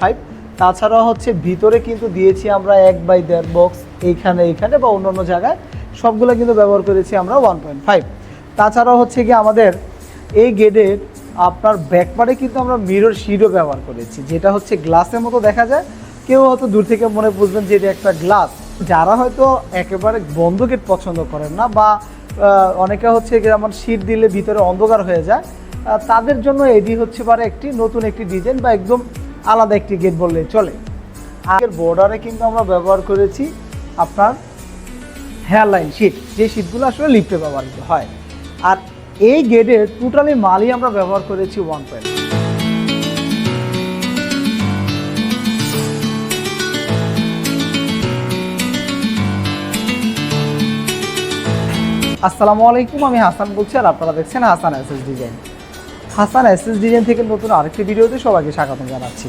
Five. তাছাড়া হচ্ছে ভিতরে কিন্তু দিয়েছি আমরা এক বাই দেড় বক্স, এইখানে এইখানে বা অন্যান্য জায়গায়। সবগুলো কিন্তু ব্যবহার করেছি আমরা ওয়ান পয়েন্ট ফাইভ। তাছাড়াও হচ্ছে কি আমাদের এই গেটের আপনার ব্যাকপারে কিন্তু আমরা মিরর শিটও ব্যবহার করেছি, যেটা হচ্ছে গ্লাসের মতো দেখা যায়। কেউ হয়তো দূর থেকে মনে বুঝবেন যে এটা একটা গ্লাস। যারা হয়তো একেবারে বন্ধ গেট পছন্দ করেন না বা অনেকে হচ্ছে যেমন শীত দিলে ভিতরে অন্ধকার হয়ে যায় তাদের জন্য এটি হচ্ছে পারে একটি নতুন একটি ডিজাইন বা একদম আলাদা একটি গেট বললে চলে। আগের বর্ডারে কিন্তু আমরা ব্যবহার করেছি আপনার হেয়ার লাইন শীট যে শীটগুলো আসলে লিফটে ব্যবহৃত হয়। আর এই গেটের টোটালি মালই আমরা ব্যবহার করেছি ওয়ান পয়েন্ট আসসালামু আলাইকুম, আমি হাসান বলছি আর আপনারা দেখছেন Hasan S S design Hasan SS design থেকে নতুন আরেকটি ভিডিওতে সবাইকে স্বাগত জানাচ্ছি।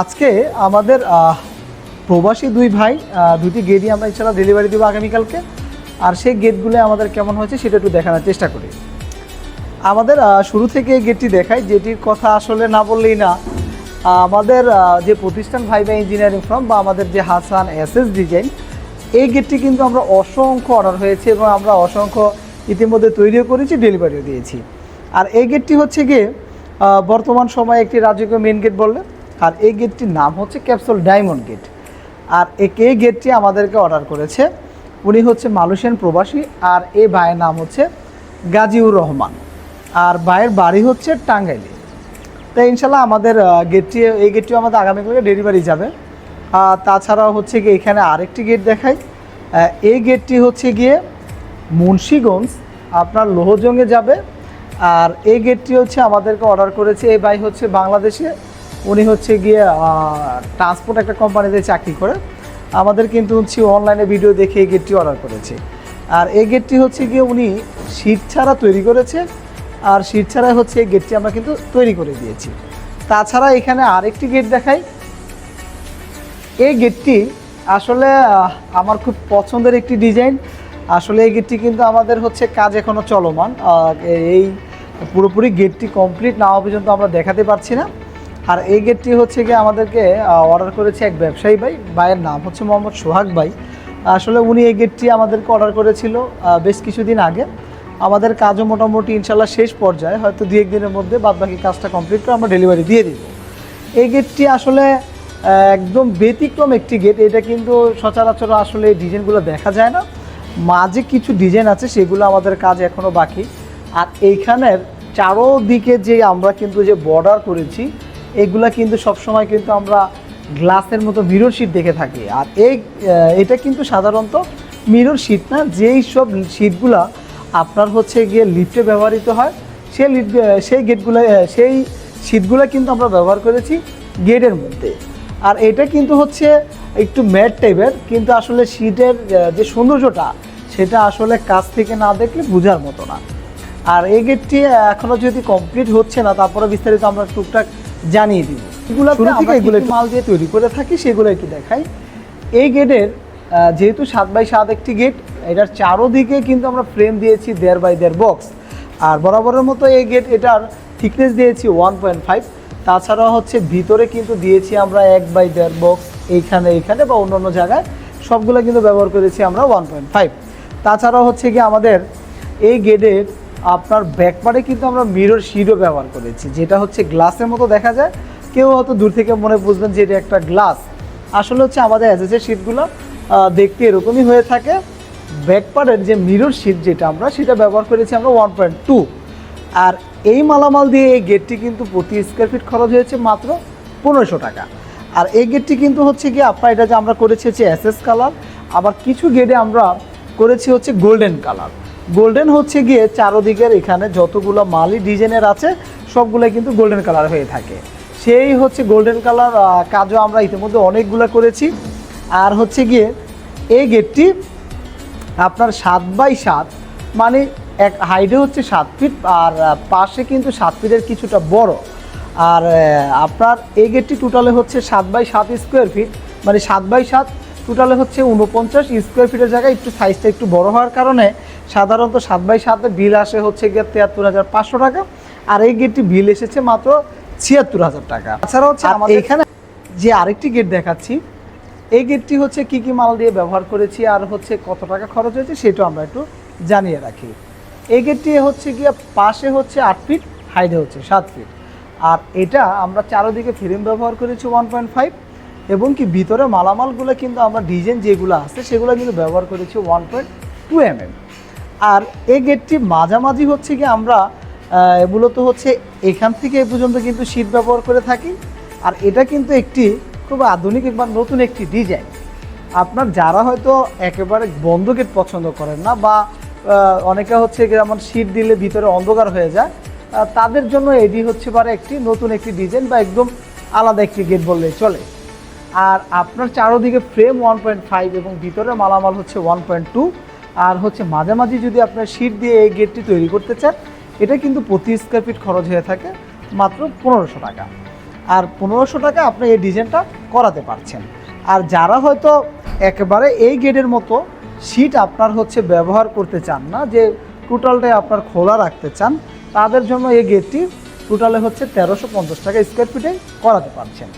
আজকে আমাদের প্রবাসী দুই ভাই দুটি গেটই আমরা ইনশাল্লাহ ডেলিভারি দেবো আগামীকালকে। আর সেই গেটগুলো আমাদের কেমন হয়েছে সেটা একটু দেখানোর চেষ্টা করি। আমাদের শুরু থেকে গেটটি দেখাই, যেটির কথা আসলে না বললেই না। আমাদের যে প্রতিষ্ঠান ভাইবা ইঞ্জিনিয়ারিং ফার্ম বা আমাদের যে হাসান এসএস ডিজাইন, এই গেটটি কিন্তু আমরা অসংখ্য অর্ডার হয়েছে এবং আমরা অসংখ্য ইতিমধ্যে তৈরিও করেছি ডেলিভারিও দিয়েছি। আর এই গেটটি হচ্ছে গিয়ে বর্তমান সময়ে একটি রাজকীয় মেন গেট বললে। আর এই গেটটির নাম হচ্ছে ক্যাপসুল ডায়মন্ড গেট আর এ- এই গেটটি আমাদেরকে অর্ডার করেছে। উনি হচ্ছে মালয়েশিয়ান প্রবাসী, আর এই ভাইয়ের নাম হচ্ছে গাজীউর রহমান। আর ভাইয়ের বাড়ি হচ্ছে টাঙ্গাইলে। তাই ইনশাল্লাহ আমাদের গেটটি এই গেটটিও আমাদের আগামীকালকে ডেলিভারি যাবে। তাছাড়াও হচ্ছে গিয়ে এখানে আরেকটি গেট দেখাই। এই গেটটি হচ্ছে গিয়ে মুন্সীগঞ্জ, আপনার লোহজঙ্গে যাবে। আর এই গেটটি হচ্ছে আমাদেরকে অর্ডার করেছে, এই ভাই হচ্ছে বাংলাদেশে। উনি হচ্ছে গিয়ে ট্রান্সপোর্ট একটা কোম্পানিতে চাকরি করে। আমাদের কিন্তু হচ্ছে অনলাইনে ভিডিও দেখে এই গেটটি অর্ডার করেছে। আর এই গেটটি হচ্ছে গিয়ে উনি শীত ছাড়া তৈরি করেছে, আর শীত ছাড়া হচ্ছে এই গেটটি আমরা কিন্তু তৈরি করে দিয়েছি। তাছাড়া এখানে আরেকটি গেট দেখাই। এই গেটটি আসলে আমার খুব পছন্দের একটি ডিজাইন আসলে এই গেটটি কিন্তু আমাদের হচ্ছে কাজ এখনও চলমান। এই পুরোপুরি গেটটি কমপ্লিট না হওয়া পর্যন্ত আমরা দেখাতে পারছি না। আর এই গেটটি হচ্ছে গিয়ে আমাদেরকে অর্ডার করেছে এক ব্যবসায়ী ভাই, ভাইয়ের নাম হচ্ছে মোহাম্মদ সোহাগ ভাই। আসলে উনি এই গেটটি আমাদেরকে অর্ডার করেছিল বেশ কিছুদিন আগে। আমাদের কাজও মোটামুটি ইনশাল্লাহ শেষ পর্যায়ে, হয়তো দু একদিনের মধ্যে বাদবাকি কাজটা কমপ্লিট করে আমরা ডেলিভারি দিয়ে দিব। এই গেটটি আসলে একদম ব্যতিক্রম একটি গেট, এটা কিন্তু সচরাচর আসলে ডিজাইনগুলো দেখা যায় না। মাঝে কিছু ডিজাইন আছে, সেগুলো আমাদের কাজ এখনও বাকি। আর এইখানের চারোদিকে যে আমরা কিন্তু যে বর্ডার করেছি, এগুলা কিন্তু সবসময় কিন্তু আমরা গ্লাসের মতো মিরর শিট দেখে থাকি। আর এই এটা কিন্তু সাধারণত মিরর শিট না, যেই সব শিটগুলা আপনার হচ্ছে গিয়ে লিফটে ব্যবহৃত হয়, সেই লিফট সেই গেটগুলো সেই শীটগুলো কিন্তু আমরা ব্যবহার করেছি গেটের মধ্যে। আর এটা কিন্তু হচ্ছে একটু ম্যাট টাইপের কিন্তু আসলে শীটের যে সৌন্দর্যটা সেটা আসলে কাছ থেকে না দেখলে বোঝার মতো না। আর এই গেটটি এখনও যদি কমপ্লিট হচ্ছে না তারপরে বিস্তারিত আমরা টুকটাক জানিয়ে দিব। এগুলো আমরা এগুলো মাল দিয়ে তৈরি করে থাকি সেগুলো একটু দেখাই। এই গেটের যেহেতু সাত বাই সাত একটি গেট এটার চারোদিকে কিন্তু আমরা ফ্রেম দিয়েছি দেড় বাই দেড় বক্স আর বরাবরের মতো এই গেট এটার থিকনেস দিয়েছি ওয়ান পয়েন্ট ফাইভ তাছাড়া হচ্ছে ভিতরে কিন্তু দিয়েছি আমরা এক বাই দেড় বক্স এইখানে এইখানে বা অন্যান্য জায়গায়, সবগুলো কিন্তু ব্যবহার করেছি আমরা ওয়ান পয়েন্ট ফাইভ তাছাড়াও হচ্ছে কি আমাদের এই গেটের আপনার ব্যাকপারে কিন্তু আমরা মিরর শিটও ব্যবহার করেছি, যেটা হচ্ছে গ্লাসের মতো দেখা যায়। কেউ হয়তো দূর থেকে মনে বুঝবেন যে এটা একটা গ্লাস আসলে হচ্ছে আমাদের এসএসের শিটগুলো দেখতে এরকমই হয়ে থাকে। ব্যাকপারের যে মিরর শিট যেটা আমরা, সেটা ব্যবহার করেছি আমরা ওয়ান পয়েন্ট টু আর এই মালামাল দিয়ে এই গেটটি কিন্তু প্রতি স্কোয়ার ফিট খরচ হয়েছে মাত্র পনেরোশো টাকা। আর এই গেটটি কিন্তু হচ্ছে কি আপনার এটা যে আমরা করেছি হচ্ছে এসএস কালার আবার কিছু গেটে আমরা করেছি হচ্ছে গোল্ডেন কালার গোল্ডেন হচ্ছে গিয়ে চারোদিকের এখানে যতগুলো মালি ডিজাইনের আছে, সবগুলোই কিন্তু গোল্ডেন কালার হয়ে থাকে। সেই হচ্ছে গোল্ডেন কালার কাজও আমরা ইতিমধ্যে অনেকগুলো করেছি। আর হচ্ছে গিয়ে এই গেটটি আপনার সাত বাই সাত মানে এক হাইটে হচ্ছে সাত ফিট আর পাশে কিন্তু সাত ফিটের কিছুটা বড়। আর আপনার এই গেটটি টোটালে হচ্ছে সাত বাই সাত স্কোয়ার ফিট মানে সাত বাই সাত টোটালে হচ্ছে উনপঞ্চাশ স্কোয়ার ফিটের জায়গায়। একটু সাইজটা একটু বড় হওয়ার কারণে সাধারণত সাত বাই সাতে বিল আসে হচ্ছে গিয়ে তিয়াত্তর হাজার পাঁচশো টাকা। আর এই গেটটি বিল এসেছে মাত্র ছিয়াত্তর হাজার টাকা। তাছাড়া হচ্ছে আমাদের এখানে যে আরেকটি গেট দেখাচ্ছি এই গেটটি হচ্ছে কি কি মাল দিয়ে ব্যবহার করেছি আর হচ্ছে কত টাকা খরচ হয়েছে সেটাও আমরা একটু জানিয়ে রাখি। এই গেটটি হচ্ছে গিয়ে পাশে হচ্ছে আট ফিট হাইডে হচ্ছে সাত ফিট আর এটা আমরা চারোদিকে ফিল্ম ব্যবহার করেছি ওয়ান পয়েন্ট ফাইভ এবং কি ভিতরে মালামালগুলো কিন্তু আমরা ডিজাইন যেগুলো আছে সেগুলো কিন্তু ব্যবহার করেছি one point two M M আর এই গেটটি মাঝামাঝি হচ্ছে কি আমরা মূলত হচ্ছে এখান থেকে এ পর্যন্ত কিন্তু শীট ব্যবহার করে থাকি। আর এটা কিন্তু একটি খুব আধুনিক বা নতুন একটি ডিজাইন আপনার যারা হয়তো একেবারে বন্ধ গেট পছন্দ করেন না বা অনেকে হচ্ছে যেমন শীট দিলে ভিতরে অন্ধকার হয়ে যায় তাদের জন্য এটি হচ্ছে পারে একটি নতুন একটি ডিজাইন বা একদম আলাদা একটি গেট বললেই চলে। আর আপনার চারোদিকে ফ্রেম ওয়ান পয়েন্ট ফাইভ এবং ভিতরে মালামাল হচ্ছে ওয়ান পয়েন্ট টু আর হচ্ছে মাঝামাঝি যদি আপনার শীট দিয়ে এই গেটটি তৈরি করতে চান, এটা কিন্তু প্রতি স্কোয়ার ফিট খরচ হয়ে থাকে মাত্র পনেরোশো টাকা। আর পনেরোশো টাকা আপনি এই ডিজাইনটা করাতে পারছেন। আর যারা হয়তো একেবারে এই গেটের মতো শীট আপনার হচ্ছে ব্যবহার করতে চান না, যে টোটালটাই আপনার খোলা রাখতে চান তাদের জন্য এই গেটটি টোটালে হচ্ছে তেরোশো পঞ্চাশ টাকা স্কোয়ার ফিটে করাতে পারছেন।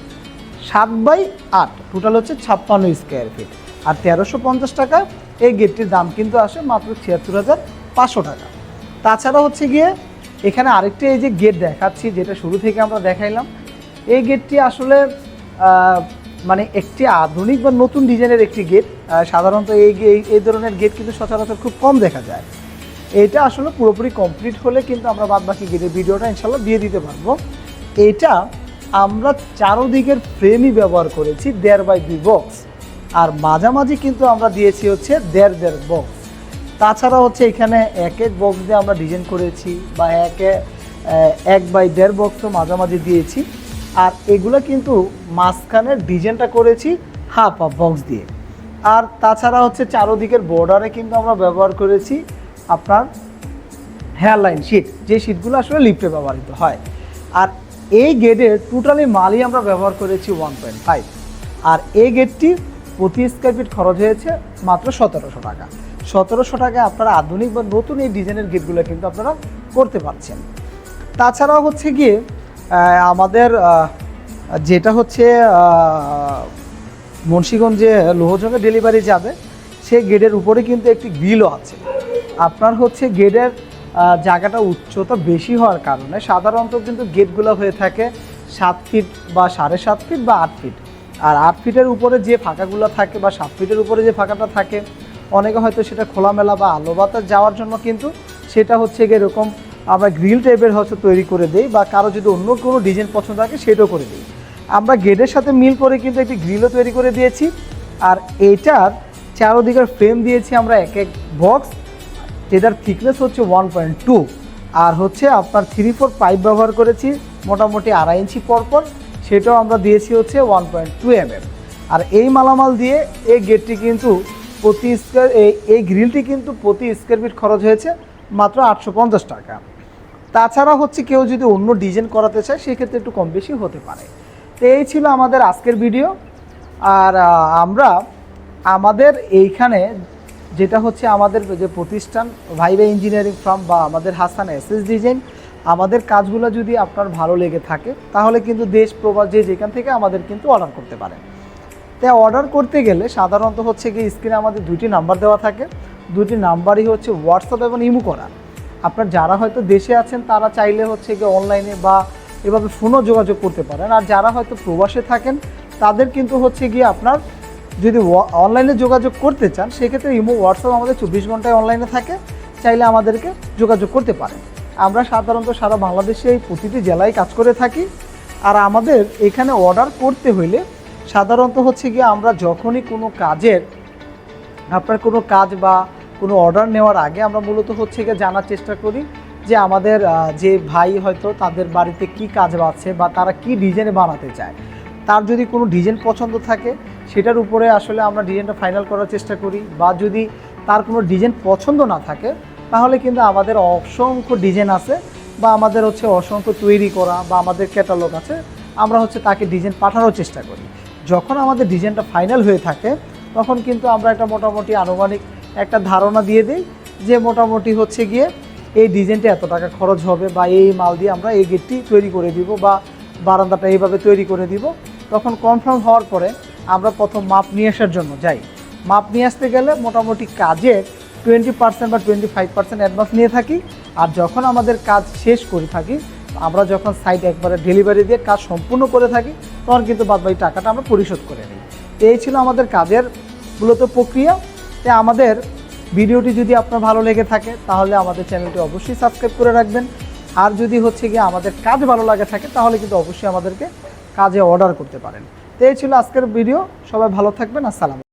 সাত বাই আট টোটাল হচ্ছে ছাপ্পান্ন স্কোয়ার ফিট আর তেরোশো পঞ্চাশ টাকা এই গেটটির দাম কিন্তু আসে মাত্র ছিয়াত্তর হাজার পাঁচশো টাকা। তাছাড়া হচ্ছে গিয়ে এখানে আরেকটি এই যে গেট দেখাচ্ছি, যেটা শুরু থেকে আমরা দেখাইলাম, এই গেটটি আসলে মানে একটি আধুনিক বা নতুন ডিজাইনের একটি গেট সাধারণত এই এই ধরনের গেট কিন্তু সচরাচর খুব কম দেখা যায়। এটা আসলে পুরোপুরি কমপ্লিট হলে কিন্তু আমরা বাদ বাকি গেটের ভিডিওটা ইনশাল্লাহ দিয়ে দিতে পারব। এটা আমরা চারোদিকের ফ্রেমই ব্যবহার করেছি দেড় বাই দুই বক্স আর মাঝামাঝি কিন্তু আমরা দিয়েছি হচ্ছে দেড় দেড় বক্স তাছাড়া হচ্ছে এখানে এক এক বক্স দিয়ে আমরা ডিজাইন করেছি বা একে এক বাই দেড় বক্সও মাঝামাঝি দিয়েছি। আর এগুলো কিন্তু মাঝখানের ডিজাইনটা করেছি হাফ হাফ বক্স দিয়ে। আর তাছাড়া হচ্ছে চারোদিকের বর্ডারে কিন্তু আমরা ব্যবহার করেছি আপনার হেয়ার লাইন শিট যে শিটগুলো আসলে লিফটে ব্যবহৃত হয়। আর এই গেটের টোটালি মালই আমরা ব্যবহার করেছি ওয়ান পয়েন্ট ফাইভ আর এই গেটটি প্রতি স্কোয়ার ফিট খরচ হয়েছে মাত্র সতেরোশো টাকা। সতেরোশো টাকায় আপনারা আধুনিক বা নতুন এই ডিজাইনের গেটগুলো কিন্তু আপনারা করতে পারছেন। তাছাড়াও হচ্ছে গিয়ে আমাদের যেটা হচ্ছে মুন্সিগঞ্জে লোহজঙ্গে ডেলিভারি যাবে, সেই গেটের উপরে কিন্তু একটি গ্রিলও আছে। আপনার হচ্ছে গেটের জায়গাটা উচ্চতা বেশি হওয়ার কারণে সাধারণত কিন্তু গেটগুলো হয়ে থাকে সাত ফিট বা সাড়ে সাত ফিট বা আট ফিট আর আট ফিটের উপরে যে ফাঁকাগুলো থাকে বা সাত ফিটের উপরে যে ফাঁকাটা থাকে, অনেকে হয়তো সেটা খোলামেলা বা আলো বাতাস যাওয়ার জন্য কিন্তু সেটা হচ্ছে গিয়ে এরকম আমরা গ্রিল টাইপের হয়তো তৈরি করে দেই বা কারও যদি অন্য কোনো ডিজাইন পছন্দ থাকে সেটাও করে দিই। আমরা গেটের সাথে মিল করে কিন্তু একটি গ্রিলও তৈরি করে দিয়েছি। আর এইটার চারোদিকের ফ্রেম দিয়েছি আমরা এক এক বক্স যেটার থিকনেস হচ্ছে ওয়ান পয়েন্ট টু আর হচ্ছে আপনার থ্রি ফোর পাইপ ব্যবহার করেছি, মোটামুটি আড়াই ইঞ্চি পরপর, সেটাও আমরা দিয়েছি হচ্ছে ওয়ান পয়েন্ট টু এম আর এই মালামাল দিয়ে এই গেটটি কিন্তু প্রতি স্কোয়ার এই এই গ্রিলটি কিন্তু প্রতি স্কোয়ার ফিট খরচ হয়েছে মাত্র আটশো পঞ্চাশ টাকা। তাছাড়া হচ্ছে কেউ যদি অন্য ডিজাইন করাতে চায়, সেক্ষেত্রে একটু কম বেশি হতে পারে। তো এই ছিল আমাদের আজকের ভিডিও আর আমরা আমাদের এইখানে যেটা হচ্ছে আমাদের যে প্রতিষ্ঠান ভাইবা ইঞ্জিনিয়ারিং ফার্ম বা আমাদের হাসান এস এস ডিজাইন, আমাদের কাজগুলো যদি আপনার ভালো লেগে থাকে, তাহলে কিন্তু দেশ প্রবাস যে যেখান থেকে আমাদের কিন্তু অর্ডার করতে পারেন। তাই অর্ডার করতে গেলে সাধারণত হচ্ছে কি স্ক্রিনে আমাদের দুটি নাম্বার দেওয়া থাকে। দুটি নাম্বারই হচ্ছে হোয়াটসঅ্যাপ এবং ইমো করা। আপনার যারা হয়তো দেশে আছেন, তারা চাইলে হচ্ছে গিয়ে অনলাইনে বা এভাবে ফোনও যোগাযোগ করতে পারেন। আর যারা হয়তো প্রবাসে থাকেন, তাদের কিন্তু হচ্ছে গিয়ে আপনার যদি অনলাইনে যোগাযোগ করতে চান, সেক্ষেত্রে ইমো হোয়াটসঅ্যাপ আমাদের চব্বিশ ঘন্টায় অনলাইনে থাকে। চাইলে আমাদেরকে যোগাযোগ করতে পারেন। আমরা সাধারণত সারা বাংলাদেশে এই প্রতিটি জেলায় কাজ করে থাকি। আর আমাদের এখানে অর্ডার করতে হইলে সাধারণত হচ্ছে গিয়ে আমরা যখনই কোনো কাজের, আপনার কোনো কাজ বা কোনো অর্ডার নেওয়ার আগে আমরা মূলত হচ্ছে গিয়ে জানার চেষ্টা করি যে আমাদের যে ভাই হয়তো তাদের বাড়িতে কি কাজ আছে বা তারা কি ডিজাইনে বানাতে চায়। তার যদি কোনো ডিজাইন পছন্দ থাকে সেটার উপরে আসলে আমরা ডিজাইনটা ফাইনাল করার চেষ্টা করি। বা যদি তার কোনো ডিজাইন পছন্দ না থাকে, তাহলে কিন্তু আমাদের অসংখ্য ডিজাইন আছে বা আমাদের হচ্ছে অসংখ্য তৈরি করা বা আমাদের ক্যাটালগ আছে, আমরা হচ্ছে তাকে ডিজাইন পাঠানোর চেষ্টা করি। যখন আমাদের ডিজাইনটা ফাইনাল হয়ে থাকে, তখন কিন্তু আমরা একটা মোটামুটি আনুমানিক একটা ধারণা দিয়ে দিই যে মোটামুটি হচ্ছে গিয়ে এই ডিজাইনটা এত টাকা খরচ হবে বা এই মাল দিয়ে আমরা এই গেটটি তৈরি করে দিব বা বারান্দাটা এইভাবে তৈরি করে দিব। তখন কনফার্ম হওয়ার পরে আমরা প্রথম মাপ নিয়ে আসার জন্য যাই। মাপ নিয়ে আসতে গেলে মোটামুটি কাজের টোয়েন্টি পার্সেন্ট বা টোয়েন্টি ফাইভ পার্সেন্ট অ্যাডভান্স নিয়ে থাকি। আর যখন আমাদের কাজ শেষ করে থাকি, আমরা যখন সাইট একবারে ডেলিভারি দিয়ে কাজ সম্পূর্ণ করে থাকি, তখন কিন্তু বাদবাকি টাকাটা আমরা পরিশোধ করে নিই। এই ছিল আমাদের কাজের মূলত প্রক্রিয়া। তো আমাদের ভিডিওটি যদি আপনার ভালো লেগে থাকে, তাহলে আমাদের চ্যানেলটি অবশ্যই সাবস্ক্রাইব করে রাখবেন। আর যদি হচ্ছে গিয়ে আমাদের কাজ ভালো লাগে থাকে, তাহলে কিন্তু অবশ্যই আমাদেরকে কাজে অর্ডার করতে পারেন। তো এই ছিল আজকের ভিডিও। সবাই ভালো থাকবেন আসসালাম